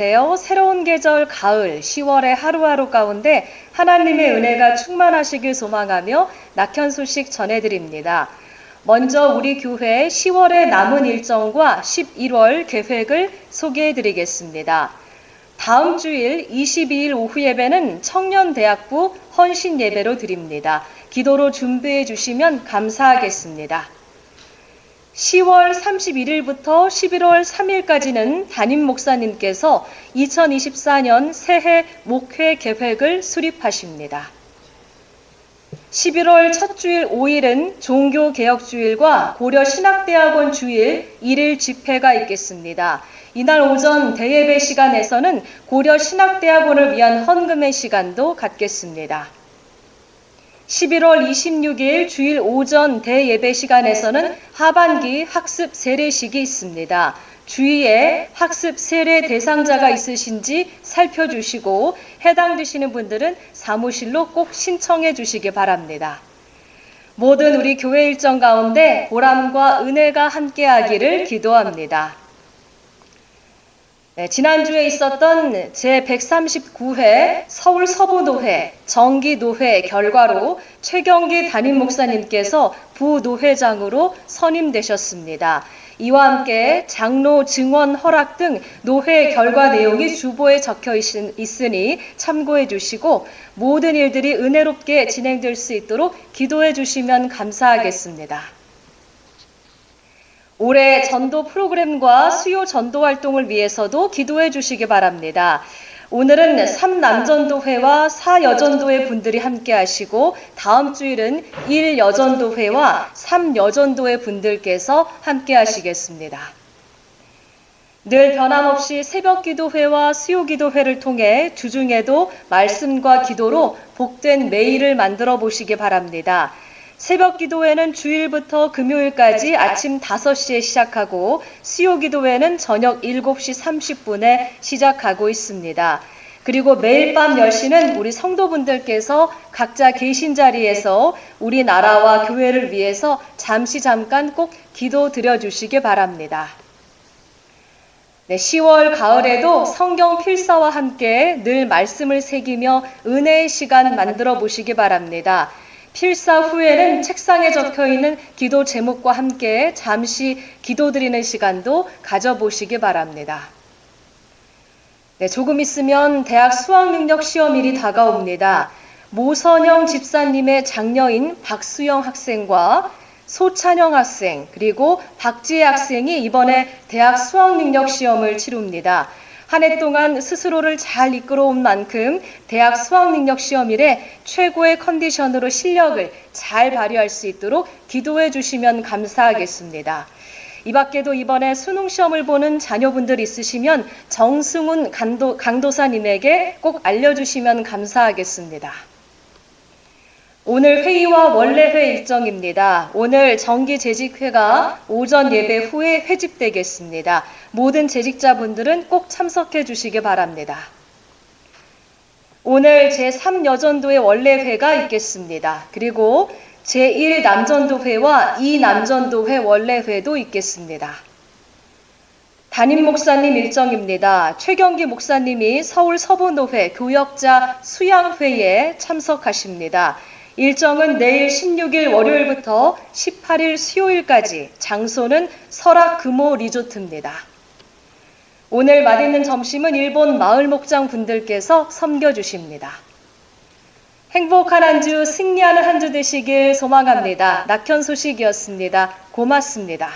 되어 새로운 계절 가을 10월의 하루하루 가운데 하나님의 은혜가 충만하시길 소망하며 낙현 소식 전해드립니다. 먼저 우리 교회 10월의 남은 일정과 11월 계획을 소개해드리겠습니다. 다음 주일 22일 오후 예배는 청년대학부 헌신 예배로 드립니다. 기도로 준비해 주시면 감사하겠습니다. 10월 31일부터 11월 3일까지는 담임 목사님께서 2024년 새해 목회 계획을 수립하십니다. 11월 첫 주일 5일은 종교개혁주일과 고려신학대학원 주일 1일 집회가 있겠습니다. 이날 오전 대예배 시간에서는 고려신학대학원을 위한 헌금의 시간도 갖겠습니다. 11월 26일 주일 오전 대예배 시간에서는 하반기 학습 세례식이 있습니다. 주위에 학습 세례 대상자가 있으신지 살펴주시고 해당되시는 분들은 사무실로 꼭 신청해 주시기 바랍니다. 모든 우리 교회 일정 가운데 보람과 은혜가 함께하기를 기도합니다. 네, 지난주에 있었던 제139회 서울 서부노회 정기노회 결과로 최경기 담임 목사님께서 부노회장으로 선임되셨습니다. 이와 함께 장로 증언 허락 등 노회 결과 내용이 주보에 적혀 있으니 참고해 주시고 모든 일들이 은혜롭게 진행될 수 있도록 기도해 주시면 감사하겠습니다. 올해 전도 프로그램과 수요 전도 활동을 위해서도 기도해 주시기 바랍니다. 오늘은 3남전도회와 4여전도회 분들이 함께 하시고 다음 주일은 1여전도회와 3여전도회 분들께서 함께 하시겠습니다. 늘 변함없이 새벽 기도회와 수요 기도회를 통해 주중에도 말씀과 기도로 복된 매일을 만들어 보시기 바랍니다. 새벽 기도회는 주일부터 금요일까지 아침 5시에 시작하고 수요 기도회는 저녁 7시 30분에 시작하고 있습니다. 그리고 매일 밤 10시는 우리 성도분들께서 각자 계신 자리에서 우리 나라와 교회를 위해서 잠시 잠깐 꼭 기도 드려 주시기 바랍니다. 네, 10월 가을에도 성경 필사와 함께 늘 말씀을 새기며 은혜의 시간 만들어 보시기 바랍니다. 필사 후에는 책상에 적혀 있는 기도 제목과 함께 잠시 기도 드리는 시간도 가져보시기 바랍니다. 네, 조금 있으면 대학 수학능력 시험일이 다가옵니다. 모선영 집사님의 장녀인 박수영 학생과 소찬영 학생 그리고 박지혜 학생이 이번에 대학 수학능력 시험을 치릅니다. 한 해 동안 스스로를 잘 이끌어온 만큼 대학 수학 능력 시험일에 최고의 컨디션으로 실력을 잘 발휘할 수 있도록 기도해 주시면 감사하겠습니다. 이 밖에도 이번에 수능 시험을 보는 자녀분들 있으시면 정승훈 강도, 강도사님에게 꼭 알려주시면 감사하겠습니다. 오늘 회의와 원래 회 일정입니다. 오늘 정기 재직회가 오전 예배 후에 회집되겠습니다. 모든 재직자분들은 꼭 참석해 주시기 바랍니다. 오늘 제3여전도의 원래 회가 있겠습니다. 그리고 제1 남전도회와 2 남전도회 원래 회도 있겠습니다. 담임 목사님 일정입니다. 최경기 목사님이 서울 서부노회 교역자 수양회에 참석하십니다. 일정은 내일 16일 월요일부터 18일 수요일까지 장소는 설악 금호 리조트입니다. 오늘 맛있는 점심은 일본 마을 목장 분들께서 섬겨주십니다. 행복한 한 주, 승리하는 한 주 되시길 소망합니다. 낙현 소식이었습니다. 고맙습니다.